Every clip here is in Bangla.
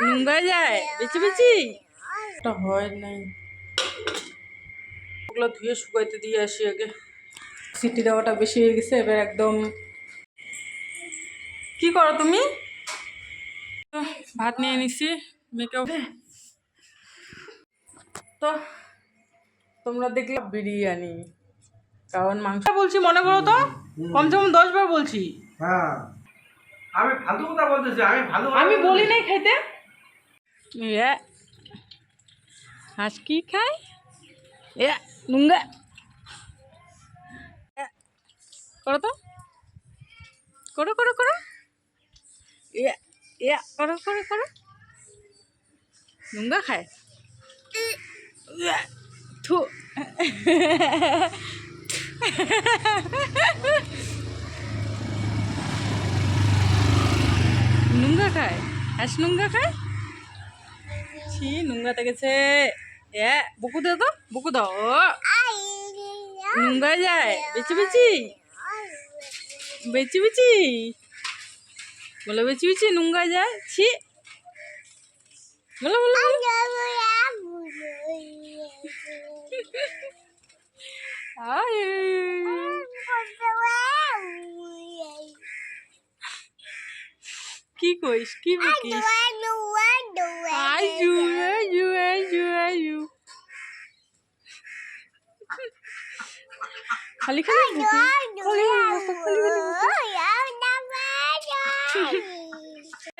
নুঙ্গা যায়? বেচি বেচি? এটা হয় নাই। ওগুলো ধুয়ে শুকাইতে দিয়ে আসি আগে। সিটি দেওয়াটা বেশি হয়ে গেছে এবার একদম কি করো তুমি? ভাত নিয়ে নিছি মেয়েকেও তো তোমরা দেখলে বিরিয়ানি কারণ মাংস বলছি মনে করো তো? কমসে কম দশ বার বলছি। হ্যাঁ। আমি ফালতু কথা বলতেছি আমি ভালো আমি বলি নাই খাইতে এ, হাঁস কি খায়? এ নুঙ্গা করো তো। করো করো করো। করো করো করো। নুঙ্গা খায়? থু। নুঙ্গা খায়? হাঁস নুঙ্গা খায়? ছি নুঙ্গাতে গেছে এ, বুকু দাও তো, বুকু দাও। নুঙ্গা যায়, বেচি বেচি। বেচি বেচি। বলো বেচি বেচি নুঙ্গা যায়। ছি। বলো বলো। কি কইস, কি বকিস? বকু। খালি খালি বকু, খালি খালি বকু।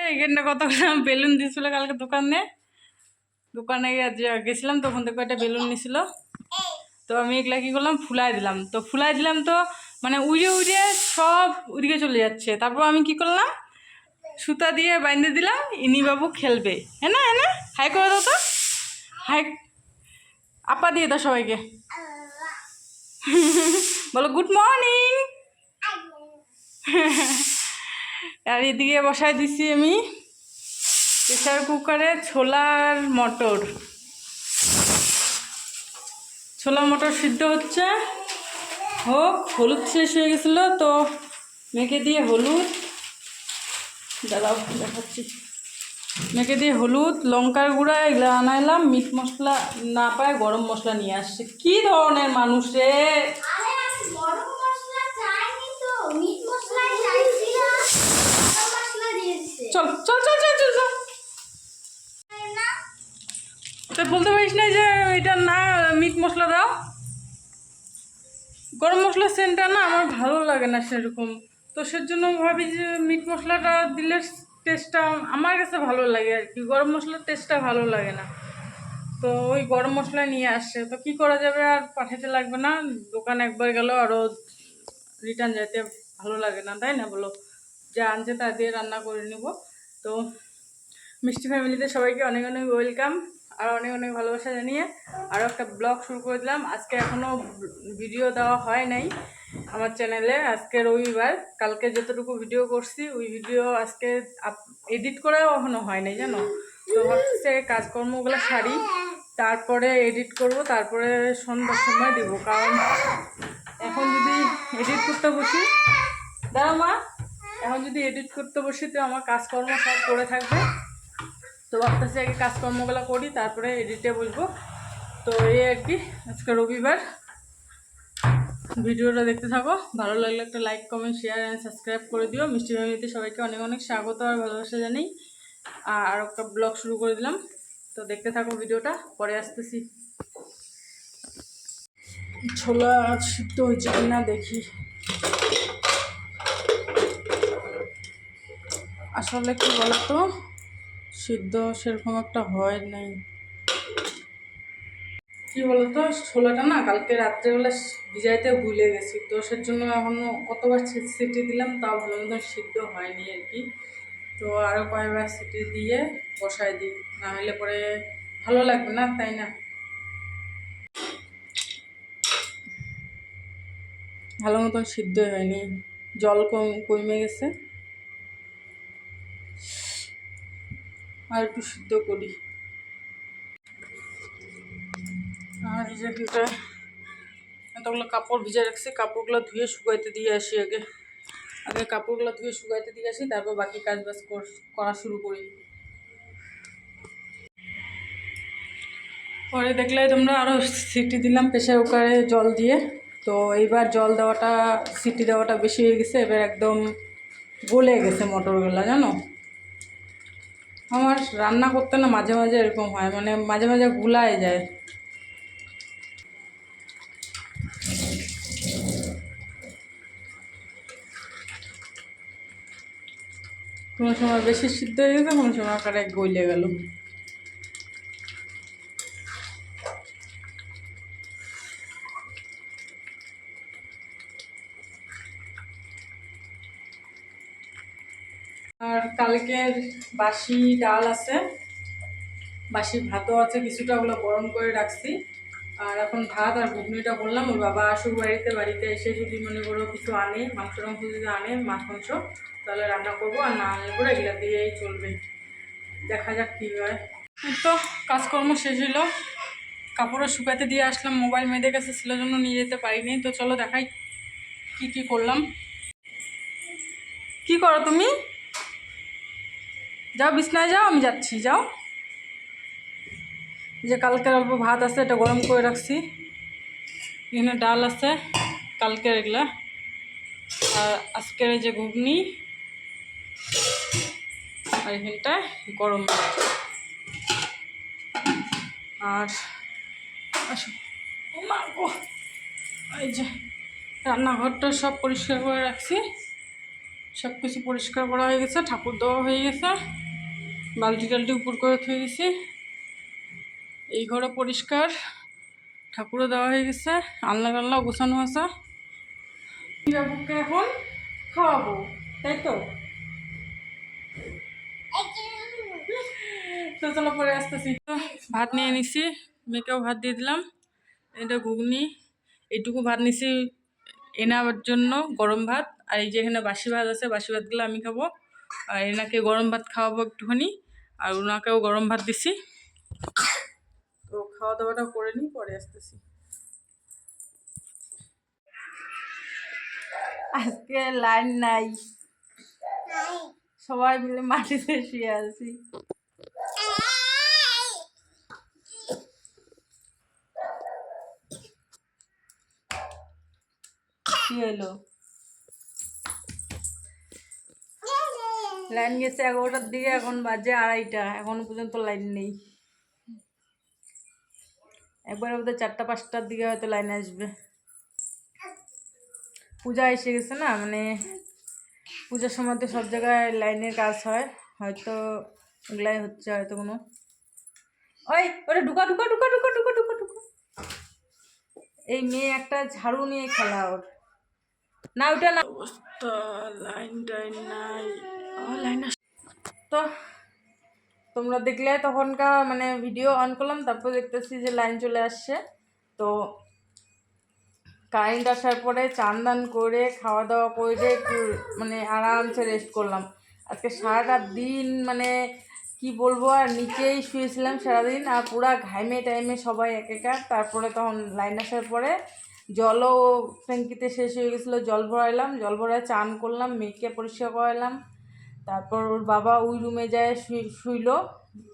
এই এখানটা কতগুলো বেলুন দিয়েছিল কালকে দোকানে? দোকানে গেছিলাম তখন থেকে একটা বেলুন নিছিল তো আমি এগুলা কি করলাম ফুলাই দিলাম। তো ফুলাই দিলাম তো মানে উড়ে উড়ে সব উড়িয়ে চলে যাচ্ছে। তারপর আমি কি করলাম সুতা দিয়ে বাইন্ধে দিলাম ইনি বাবু খেলবে। হ্যাঁ না হ্যাঁ না? হাই করে দাও তো। হাই। আপা দিয়ে দাও সবাইকে। বলো, গুড মর্নিং। আর এদিকে বসাই দিছি আমি প্রেশার কুকারে ছোলার মটর। ছোলা মটর সিদ্ধ হচ্ছে। হোক, হলুদ শেষ হয়ে গেছিল, তো মেখে দিয়ে হলুদ। দাঁড়াও দেখাচ্ছি। মেখে দিয়ে হলুদ লঙ্কার গুঁড়া এগুলো আনাইলাম। মিট মশলা না পায় গরম মশলা নিয়ে আসছে। কি ধরনের মানুষ রে? মশলা মশলা চল চল চল চল চল চল। তা বলতে পারিস না যে এটা না মিট মশলা দাও। গরম মশলার সেন্টটা না আমার ভালো লাগে না সেরকম। তো সেজন্য ভাবি যে মিট মশলাটা দিলে টেস্টটা আমার কাছে ভালো লাগে আর কি। গরম মশলার টেস্টটা ভালো লাগে না। তো ওই গরম মশলা নিয়ে আসছে। তো কি করা যাবে আর পাঠাতে লাগবে না। দোকান একবার গেল আরও রিটার্ন যেতে ভালো লাগে না, তাই না বলো? যা আনছে তা দিয়ে রান্না করে নিব। তো মিষ্টি ফ্যামিলিতে সবাইকে অনেক অনেক ওয়েলকাম আর অনেক অনেক ভালোবাসা জানিয়ে আরও একটা ব্লগ শুরু করে দিলাম। আজকে এখনও ভিডিও দেওয়া হয় নাই। আমার চ্যানেলে আজকে রবিবার। কালকে যতটুকু ভিডিও করছি, ওই ভিডিও আজকে এডিট করাও এখনও হয় নাই জানো? তো ভাবছি কাজকর্মগুলো সারি, তারপরে এডিট করব, তারপরে সন্ধ্যার সময় দেব, কারণ এখন যদি এডিট করতে বসি, দাঁড়া মা, এখন যদি এডিট করতে বসি, তো আমার কাজকর্ম সব করে থাকবে। তো ভাবতেছি আগে কাজকর্মগুলো করি, তারপরে এডিটে বসবো। তো এই আর কি, আজকে রবিবার। ভিডিওটা দেখতে থাকো। ভালো লাগলে একটা like comment share and subscribe করে দিও। মিষ্টি ফ্যামিলিতে সবাইকে অনেক অনেক স্বাগত আর ভালোবাসা জানাই। আর একটা ব্লগ শুরু করে দিলাম। তো দেখতে থাকো ভিডিওটা। পরে আসতেছি। ছোলা সিদ্ধ হয়েছে কিনা দেখি। আসলে কি বলতো? সিদ্ধ সেরকম একটা হয় নাই। কি বলতো? ছোলাটা না, কালকে রাত্রেবেলা ভিজাইতে ভুলে গেছি। তো সের জন্য এখনও কতবার সিটি দিলাম, তাও ভালো মতন সিদ্ধ হয়নি আর কি। তো আরও কয়েকবার সিটি দিয়ে বসাই দিই, না হলে পরে ভালো লাগবে না, তাই না? ভালো মতন সিদ্ধ হয়নি। জল কম, কমে গেছে। আর একটু সিদ্ধ করি। আর এই যে এতগুলো কাপড় ভিজে রাখছি, কাপড়গুলো ধুয়ে শুকাইতে দিয়ে আসি আগে। আগে কাপড়গুলো ধুয়ে শুকাইতে দিয়ে আসি, তারপর বাকি কাজ বাজ করা শুরু করি। পরে দেখলে তোমরা আরও সিটি দিলাম প্রেশার কুকারে জল দিয়ে। তো এইবার জল দেওয়াটা, সিটি দেওয়াটা বেশি হয়ে গেছে, এবার একদম গলে গেছে মটরগুলো, জানো? আমার রান্না করতে না মাঝে মাঝে এরকম হয় মানে মাঝে মাঝে গুলায় যায়। কোনো সময় বেশি সিদ্ধ হয়ে গেছে, কোনো সময় আকারে গলে গেল। আর কালকের বাসি ডাল আছে বাসি ভাতও আছে, কিছুটা ওগুলো গরম করে রাখছি। আর এখন ভাত আর ঘুগনিটা বললাম, ওর বাবা আসুক বাড়িতে বাড়িতে এসে যদি মনে করো কিছু আনে, মাংস টাংস যদি আনে, মাছ মাংস তাহলে রান্না করব আর না আনলে করে এগুলো দিয়েই চলবে। দেখা যাক কী হয়। তো কাজকর্ম শেষ হলো কাপড়ও শুকাতে দিয়ে আসলাম, মোবাইল মেয়েদের কাছে ছিল জন্য নিয়ে যেতে পারিনি। তো চলো দেখাই কি কি করলাম। কি করো তুমি? যাও বিছনায় যাও, আমি যাচ্ছি, যাও। যে কালকের অল্প ভাত আছে, এটা গরম করে রাখছি। এখানে ডাল আছে, কালকের এগুলা। আর আজকের যে ঘুগনি আর এখানটায় গরম আর এই যে রান্নাঘরটা সব পরিষ্কার করে রাখছি। সব কিছু পরিষ্কার করা হয়ে গেছে, ঠাকুর দেওয়া হয়ে গেছে। বালতি টালটি উপর করে থুয়ে দিছি। এই ঘরও পরিষ্কার, ঠাকুরও দেওয়া হয়ে গেছে, আলনা টালনা গোছানো আছে। বাবুকে এখন খাওয়াবো, তাই তো? তো চলো পরে আসতেছি। ভাত নিয়ে নিছি, মেয়েকেও ভাত দিয়ে দিলাম, এটা ঘুগনি এইটুকু ভাত নিছি এনার জন্য গরম ভাত, আর এই যে এখানে বাসি ভাত আছে, বাসি ভাতগুলো আমি খাব, আর এনাকে গরম ভাত খাওয়াবো একটুখানি, আর ওনাকেও গরম ভাত দিছি। তো খাওয়া দাওয়াটা করে নিই, পরে আসতেছি। আজকে লাইন নাই। সবাই মিলে মাটিতে শুয়ে আছি। কি হলো? লাইন গেছে এগারোটার দিকে, এখন বাজে আড়াইটা, এখন পর্যন্ত লাইন নেই। একবার বোধহয় চারটা, পাঁচটার দিকে হয়তো লাইন আসবে। পূজা এসে গেছে না মানে পূজার সময় তো সব জায়গায় লাইনের কাজ হয় হয়তো ওগুলাই হচ্ছে হয়তো কোনো। ওই ওটা ঢুকা ঢুকা ঢুকা ঢুকা ঢুকা ঢুকা ঢুকা। এই মেয়ে একটা ঝাড়ু নিয়ে খেলা ওর। না ওটা না। লাইন টাইন নাই। লাইন তো তোমরা দেখলে তখনকার মানে ভিডিও অন করলাম তারপর দেখতেছি যে লাইন চলে আসছে। তো কারেন্ট আসার পরে চান দান করে খাওয়া দাওয়া করে একটু মানে আরামসে রেস্ট করলাম। আজকে সারাটা দিন মানে কি বলব, আর নিচেই শুয়েছিলাম সারাদিন, আর পুরা ঘাইমে টাইমে সবাই এক একা তারপরে তখন লাইন আসার পরে জলও ট্যাঙ্কিতে শেষ হয়ে গেছিল, জল ভরাইলাম, জল ভরায় চান করলাম, মেয়েকে পরিষ্কার করাইলাম তারপর ওর বাবা ওই রুমে যায় শুই শুইলো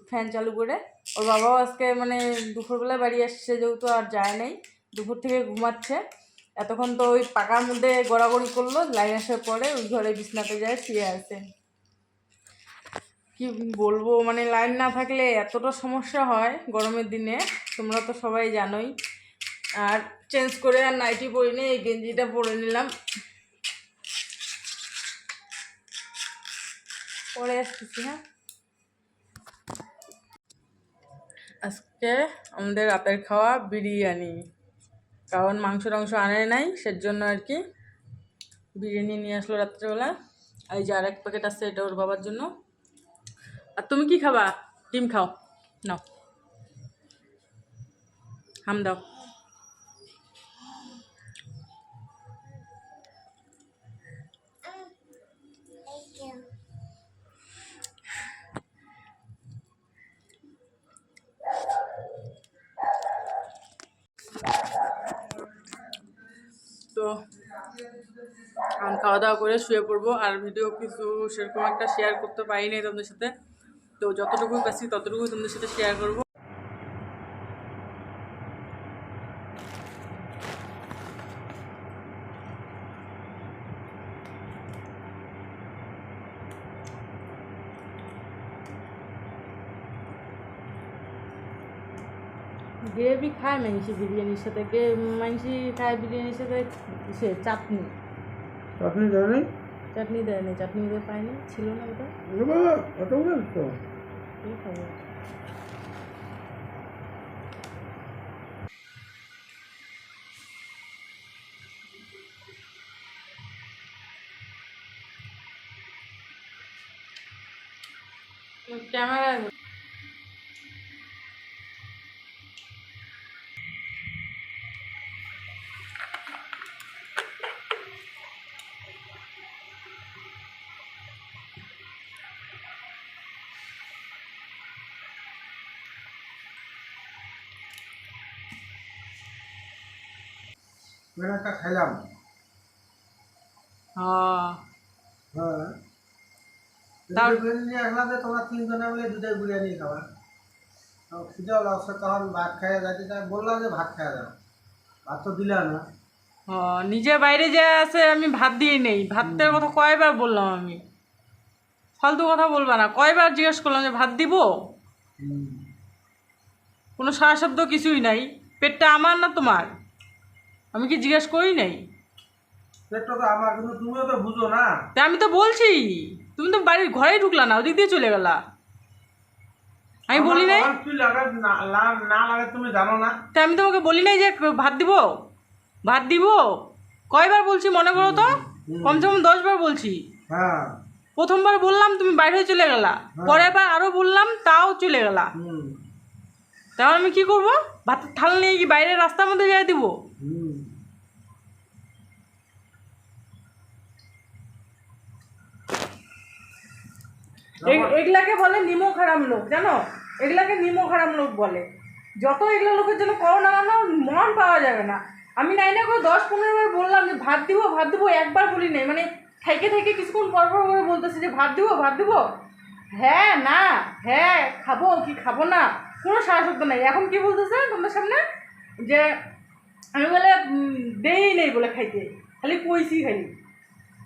ফ্যান চালু করে। ওর বাবাও আজকে মানে দুপুরবেলা বাড়ি আসছে যেহেতু আর যায় নাই, দুপুর থেকে ঘুমাচ্ছে। এতক্ষণ তো ওই পাকার মধ্যে গড়াগড়ি করল, লাইন আসার পরে ওই ঘরে বিছনাতে যায় শুয়ে আছে। কি বলব মানে লাইন না থাকলে এতটা সমস্যা হয় গরমের দিনে, তোমরা তো সবাই জানোই। আর চেঞ্জ করে আর নাইটি পরিনি এই গেঞ্জিটা পরে নিলাম। পরে আসতেছি হ্যাঁ। আজকে আমাদের রাতের খাওয়া বিরিয়ানি। কারণ মাংস টাংস আনে নাই, সেজন্য আর কি বিরিয়ানি নিয়ে আসলো রাত্রেবেলা। এই যে আর এক প্যাকেট আছে, এটা ওর বাবার জন্য। আর তুমি কি খাবা? ডিম খাও। নাও। হাম দাও। তো খাওয়া দাওয়া করে শুয়ে পড়ব আর ভিডিও কিছু সেরকম একটা শেয়ার করতে পারিনি তোমাদের সাথে। তো যতটুকু পাচ্ছি ততটুকু তোমাদের সাথে শেয়ার করব। গ্রেভি খায় মাংসি বিরিয়ানির সাথে মাংসি খায় বিরিয়ানির সাথে সে চাটনি। চাটনি জানি চাটনি দেয় না চাটনি দিয়ে পায়নি ছিল না ওটা। বাবা অত বলেন তো খাব। ক্যামেরা একটা খাইলাম। হ্যাঁ। নিয়ে তোমরা তিনজনে মিলে দুটাই বিরিয়ানি খাবা। খিদে লাগছে তখন ভাত খাইয়া যাইতে চাই বললাম যে ভাত খাইয়া যাও। ভাত তো দিলা না। ও, নিজে বাইরে যে আছে আমি ভাত দিয়ে নেই। ভাতের কথা কয়বার বললাম আমি। ফালতু কথা বলবা না। কয়বার জিজ্ঞেস করলাম যে ভাত দিব? কোনো সারা শব্দ কিছুই নাই। পেটটা আমার না তোমার? আমি কি জিজ্ঞেস করি নাই? পেটটা তো আমার কিন্তু তুমিও তো বুঝো না। তা আমি তো বলছি তুমি তো বাড়ির ঘরেই ঢুকলা না ওদিক দিয়ে চলে গেলা। আমি বলি নাই? আমার কি লাগে না লা- না লাগে তুমি জানো না। তা আমি তোমাকে বলি নাই যে ভাত দিব? ভাত দিব? কয়বার বলছি মনে করো তো? কমসে কম দশবার বলছি। হ্যাঁ। প্রথমবার বললাম তুমি বাইরে চলে গেলা। পরের বার আরও বললাম তাও চলে গেলা। হুম। তাহলে আমি কি করব? ভাতের থাল নিয়ে কি বাইরে রাস্তার মধ্যে যাই দিব? হুম। এগুলাকে বলে নিমক হারাম লোক জানো? এগুলাকে নিমক হারাম লোক বলে। যত এগুলো লোকের জন্য করো না মন পাওয়া যাবে না। আমি নাই না করে দশ পনেরো বার বললাম যে ভাত দিব ভাত দিব একবার বলি নাই। মানে থেকে থেকে কিছুক্ষণ পর পর করে বলতেছে যে ভাত দিব ভাত দিব হ্যাঁ না হ্যাঁ খাব কি খাব না কোনো শব্দ নাই। এখন কি বলতেছে তোমাদের সামনে? যে আমি বলে দেই নেই বলে খাইতে। খালি কইছি খালি।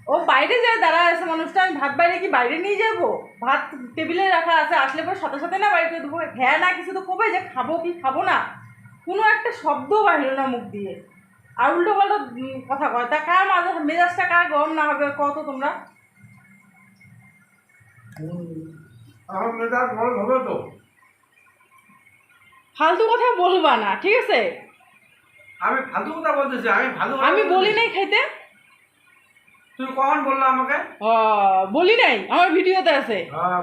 ও বাইরে যায় দাঁড়া আছে মানুষটা আমি ভাত বাইরে কি বাইরে নিয়ে যাব? ভাত টেবিলে রাখা আছে আসলে পরে সাথে সাথে না বাইরে করে দেবো। হ্যাঁ না কিছু তো কবে যে খাব কি খাব না? কোনো একটা শব্দ বাহিল না মুখ দিয়ে। আর উল্টো পাল্টা কথা কয়। তা কার মাঝে মেজাজটা কার গরম না হবে কত তোমরা? ভালো ফালতু কথা বলবা না ঠিক আছে? আমি ফালতু কথা বলতেছি আমি কথা আমি বলি। নাই খাইতে তুমি কখন বললা আমাকে? বলি নাই আমার ভিডিওতে আছে।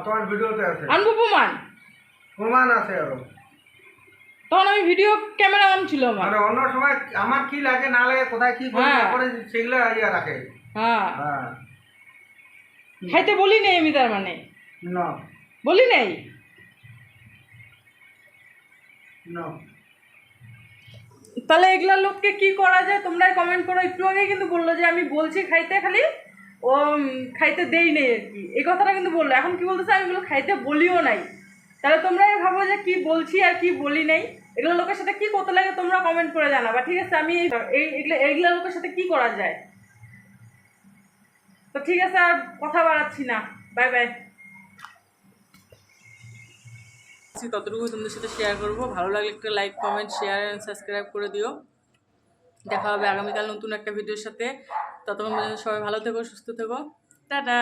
তোমার ভিডিওতে আছে। আনব প্রমাণ? প্রমাণ আছে আরও। তখন আমি ভিডিও ক্যামেরা অন ছিল আমার। মানে অন্য সময় আমার কি লাগে না লাগে কোথায় কি করে হ্যাঁ। সেগুলো ইয়ে রাখে। হ্যাঁ। হ্যাঁ। খাইতে বলি নাই আমি তার মানে? না। বলি নাই? না। তাহলে এগুলা লোককে কি করা যায়? তোমরাই কমেন্ট করো। একটু আগে কিন্তু বলল যে, আমি বলছি খাইতে খালি ও খাইতে দেই নেই আর কি। এই কথাটা কিন্তু বলল। এখন কি বলতেছে? আমি এগুলো খাইতে বলিও নাই। তাহলে তোমরাই ভাবো যে, কি বলছি আর কি বলি নাই? এগুলো লোকের সাথে কি করতে লাগে তোমরা কমেন্ট করে জানাবা, ঠিক আছে? আমি এই, এই- এগুলো এগুলো লোকের সাথে কি করা যায়? তো ঠিক আছে, আর কথা বাড়াচ্ছি না। বাই বাই ততটুকু তোমাদের সাথে শেয়ার করব। ভালো লাগলে একটা like comment share and subscribe করে দিও। দেখা হবে আগামীকাল নতুন একটা ভিডিওর সাথে। ততক্ষণ সবাই ভালো থেকো, সুস্থ থেকো। টাটা!